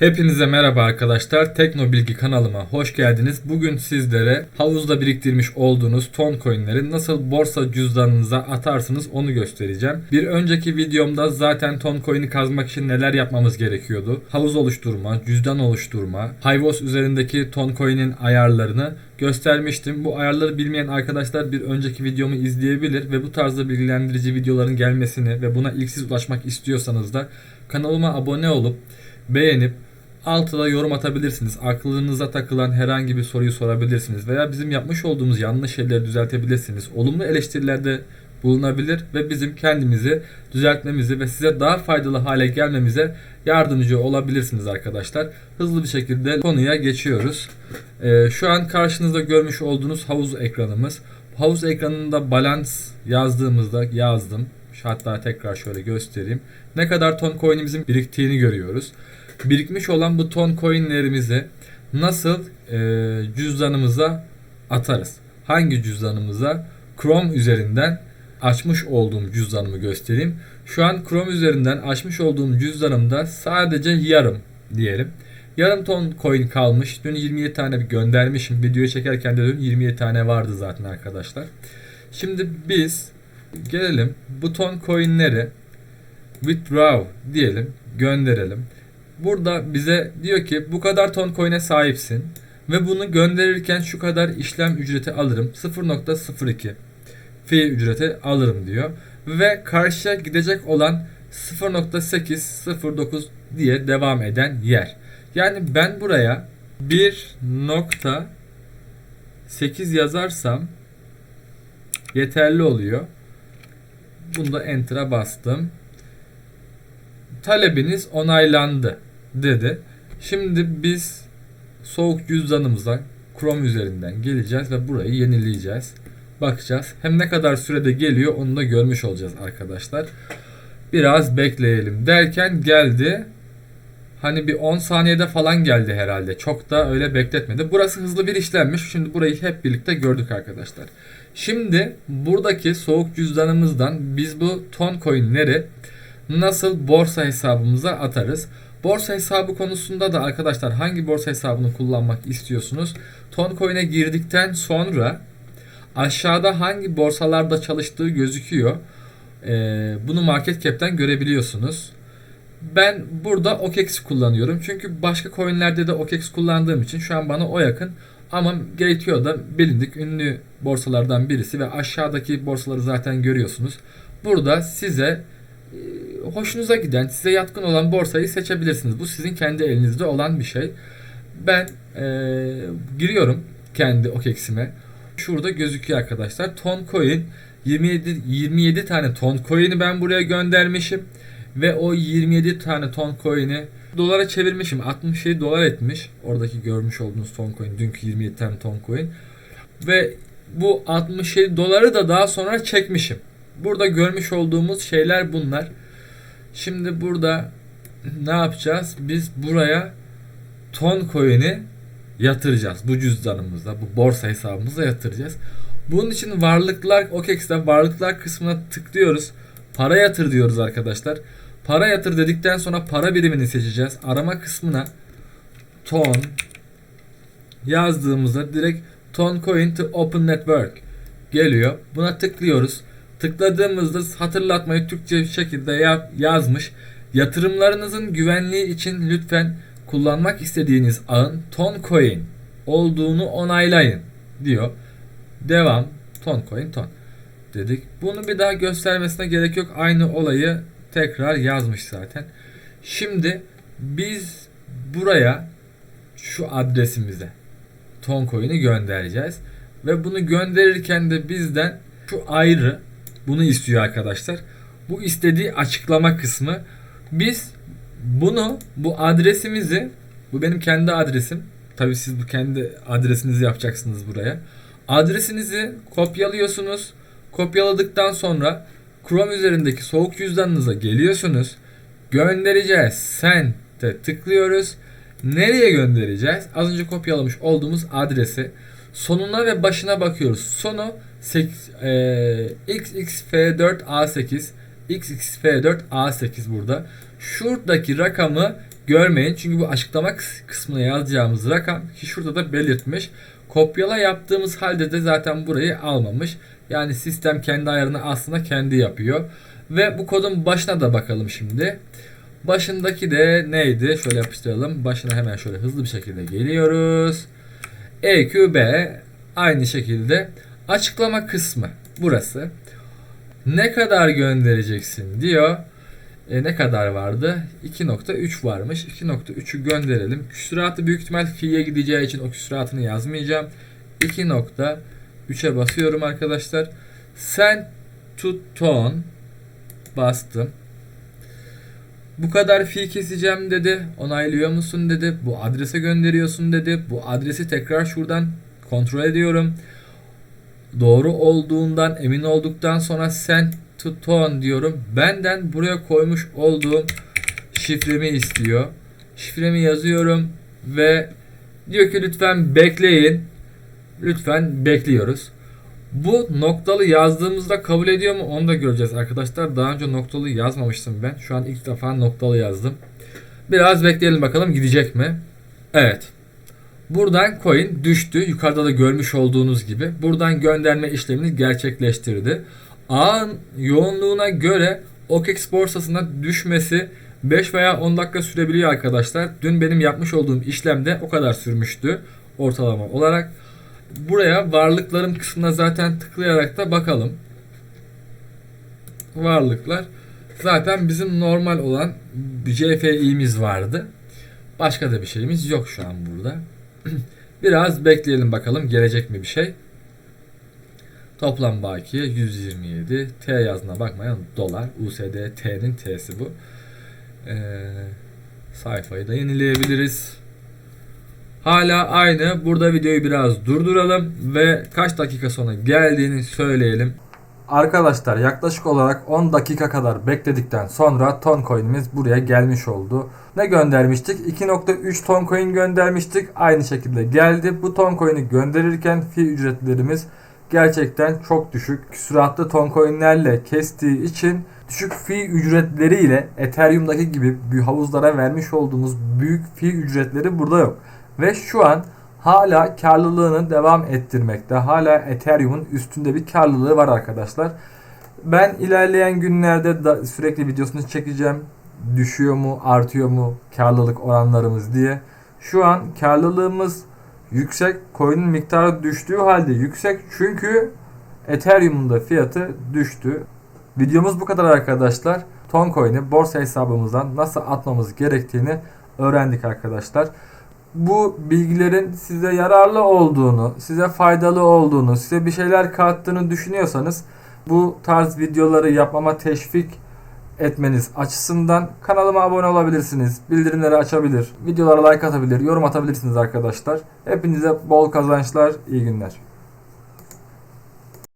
Hepinize merhaba arkadaşlar. Tekno Bilgi kanalıma hoş geldiniz. Bugün sizlere havuzda biriktirmiş olduğunuz ton coinleri nasıl borsa cüzdanınıza atarsınız onu göstereceğim. Bir önceki videomda zaten ton coin'i kazmak için neler yapmamız gerekiyordu. Havuz oluşturma, cüzdan oluşturma, Hivos üzerindeki ton coin'in ayarlarını göstermiştim. Bu ayarları bilmeyen arkadaşlar bir önceki videomu izleyebilir ve bu tarzda bilgilendirici videoların gelmesini ve buna ilk siz ulaşmak istiyorsanız da kanalıma abone olup beğenip altıda yorum atabilirsiniz. Aklınıza takılan herhangi bir soruyu sorabilirsiniz veya bizim yapmış olduğumuz yanlış şeyleri düzeltebilirsiniz. Olumlu eleştirilerde bulunabilir ve bizim kendimizi düzeltmemizi ve size daha faydalı hale gelmemize yardımcı olabilirsiniz arkadaşlar. Hızlı bir şekilde konuya geçiyoruz. Ee, şu an karşınızda görmüş olduğunuz havuz ekranımız. Havuz ekranında balans yazdığımızda yazdım. Hatta tekrar şöyle göstereyim. Ne kadar ton coin'imizin biriktiğini görüyoruz birikmiş olan bu ton coinlerimizi nasıl e, cüzdanımıza atarız? Hangi cüzdanımıza? Chrome üzerinden açmış olduğum cüzdanımı göstereyim. Şu an Chrome üzerinden açmış olduğum cüzdanımda sadece yarım diyelim. Yarım ton coin kalmış. Dün 27 tane göndermişim. Videoyu çekerken de dün 27 tane vardı zaten arkadaşlar. Şimdi biz gelelim bu ton coinleri withdraw diyelim gönderelim. Burada bize diyor ki bu kadar ton coin'e sahipsin ve bunu gönderirken şu kadar işlem ücreti alırım. 0.02 fee ücreti alırım diyor. Ve karşıya gidecek olan 0.809 diye devam eden yer. Yani ben buraya 1.8 yazarsam yeterli oluyor. Bunda enter'a bastım. Talebiniz onaylandı dedi. Şimdi biz soğuk cüzdanımıza Chrome üzerinden geleceğiz ve burayı yenileyeceğiz. Bakacağız. Hem ne kadar sürede geliyor onu da görmüş olacağız arkadaşlar. Biraz bekleyelim derken geldi. Hani bir 10 saniyede falan geldi herhalde. Çok da öyle bekletmedi. Burası hızlı bir işlemmiş. Şimdi burayı hep birlikte gördük arkadaşlar. Şimdi buradaki soğuk cüzdanımızdan biz bu ton coinleri nasıl borsa hesabımıza atarız? Borsa hesabı konusunda da arkadaşlar hangi borsa hesabını kullanmak istiyorsunuz? Toncoin'e girdikten sonra aşağıda hangi borsalarda çalıştığı gözüküyor. Ee, bunu market cap'ten görebiliyorsunuz. Ben burada OKEX kullanıyorum. Çünkü başka coinlerde de OKEX kullandığım için şu an bana o yakın. Ama Gateo da bilindik ünlü borsalardan birisi ve aşağıdaki borsaları zaten görüyorsunuz. Burada size hoşunuza giden, size yatkın olan borsayı seçebilirsiniz. Bu sizin kendi elinizde olan bir şey. Ben e, giriyorum kendi OKEX'ime. Şurada gözüküyor arkadaşlar. Ton coin 27 27 tane ton coin'i ben buraya göndermişim ve o 27 tane ton coin'i dolara çevirmişim. 67 dolar etmiş. Oradaki görmüş olduğunuz ton coin dünkü 27 tane ton coin. Ve bu 67 doları da daha sonra çekmişim. Burada görmüş olduğumuz şeyler bunlar. Şimdi burada ne yapacağız? Biz buraya ton coin'i yatıracağız. Bu cüzdanımızda, bu borsa hesabımıza yatıracağız. Bunun için varlıklar OKEX'te varlıklar kısmına tıklıyoruz. Para yatır diyoruz arkadaşlar. Para yatır dedikten sonra para birimini seçeceğiz. Arama kısmına ton yazdığımızda direkt ton coin to open network geliyor. Buna tıklıyoruz. Tıkladığımızda hatırlatmayı Türkçe şekilde yazmış. Yatırımlarınızın güvenliği için lütfen kullanmak istediğiniz ağın Toncoin olduğunu onaylayın diyor. Devam. Toncoin ton dedik. Bunu bir daha göstermesine gerek yok. Aynı olayı tekrar yazmış zaten. Şimdi biz buraya şu adresimize Toncoin'i göndereceğiz. Ve bunu gönderirken de bizden şu ayrı bunu istiyor arkadaşlar. Bu istediği açıklama kısmı. Biz bunu bu adresimizi bu benim kendi adresim. Tabii siz bu kendi adresinizi yapacaksınız buraya. Adresinizi kopyalıyorsunuz. Kopyaladıktan sonra Chrome üzerindeki soğuk cüzdanınıza geliyorsunuz. Göndereceğiz. Sen de tıklıyoruz. Nereye göndereceğiz? Az önce kopyalamış olduğumuz adresi sonuna ve başına bakıyoruz. Sonu e, XXF4A8 XXF4A8 burada. Şuradaki rakamı görmeyin. Çünkü bu açıklama kıs- kısmına yazacağımız rakam ki şurada da belirtmiş. Kopyala yaptığımız halde de zaten burayı almamış. Yani sistem kendi ayarını aslında kendi yapıyor. Ve bu kodun başına da bakalım şimdi. Başındaki de neydi? Şöyle yapıştıralım. Başına hemen şöyle hızlı bir şekilde geliyoruz. EQB aynı şekilde açıklama kısmı burası. Ne kadar göndereceksin diyor. E, ne kadar vardı? 2.3 varmış. 2.3'ü gönderelim. Küsuratı büyük ihtimal fi'ye gideceği için o küsuratını yazmayacağım. 2.3'e basıyorum arkadaşlar. Send to tone bastım. Bu kadar fi keseceğim dedi. Onaylıyor musun dedi. Bu adrese gönderiyorsun dedi. Bu adresi tekrar şuradan kontrol ediyorum. Doğru olduğundan emin olduktan sonra send to tone diyorum. Benden buraya koymuş olduğum şifremi istiyor. Şifremi yazıyorum ve diyor ki lütfen bekleyin. Lütfen bekliyoruz. Bu noktalı yazdığımızda kabul ediyor mu onu da göreceğiz arkadaşlar. Daha önce noktalı yazmamıştım ben. Şu an ilk defa noktalı yazdım. Biraz bekleyelim bakalım gidecek mi? Evet. Buradan coin düştü. Yukarıda da görmüş olduğunuz gibi. Buradan gönderme işlemini gerçekleştirdi. Ağın yoğunluğuna göre OKEX borsasına düşmesi 5 veya 10 dakika sürebiliyor arkadaşlar. Dün benim yapmış olduğum işlemde o kadar sürmüştü ortalama olarak. Buraya varlıklarım kısmına zaten tıklayarak da bakalım. Varlıklar. Zaten bizim normal olan CFI'miz vardı. Başka da bir şeyimiz yok şu an burada. Biraz bekleyelim bakalım gelecek mi bir şey. Toplam bakiye 127. T yazına bakmayın dolar. USD T'nin T'si bu. Ee, sayfayı da yenileyebiliriz. Hala aynı. Burada videoyu biraz durduralım ve kaç dakika sonra geldiğini söyleyelim. Arkadaşlar yaklaşık olarak 10 dakika kadar bekledikten sonra ton coin'imiz buraya gelmiş oldu. Ne göndermiştik? 2.3 ton coin göndermiştik. Aynı şekilde geldi. Bu ton coin'i gönderirken fi ücretlerimiz gerçekten çok düşük. Süratli ton coin'lerle kestiği için düşük fi ücretleriyle Ethereum'daki gibi havuzlara vermiş olduğumuz büyük fi ücretleri burada yok. Ve şu an hala karlılığını devam ettirmekte. Hala Ethereum'un üstünde bir karlılığı var arkadaşlar. Ben ilerleyen günlerde da sürekli videosunu çekeceğim. Düşüyor mu, artıyor mu karlılık oranlarımız diye. Şu an karlılığımız yüksek. Coin'in miktarı düştüğü halde yüksek. Çünkü Ethereum'un da fiyatı düştü. Videomuz bu kadar arkadaşlar. Toncoin'i borsa hesabımızdan nasıl atmamız gerektiğini öğrendik arkadaşlar bu bilgilerin size yararlı olduğunu, size faydalı olduğunu, size bir şeyler kattığını düşünüyorsanız bu tarz videoları yapmama teşvik etmeniz açısından kanalıma abone olabilirsiniz. Bildirimleri açabilir, videolara like atabilir, yorum atabilirsiniz arkadaşlar. Hepinize bol kazançlar, iyi günler.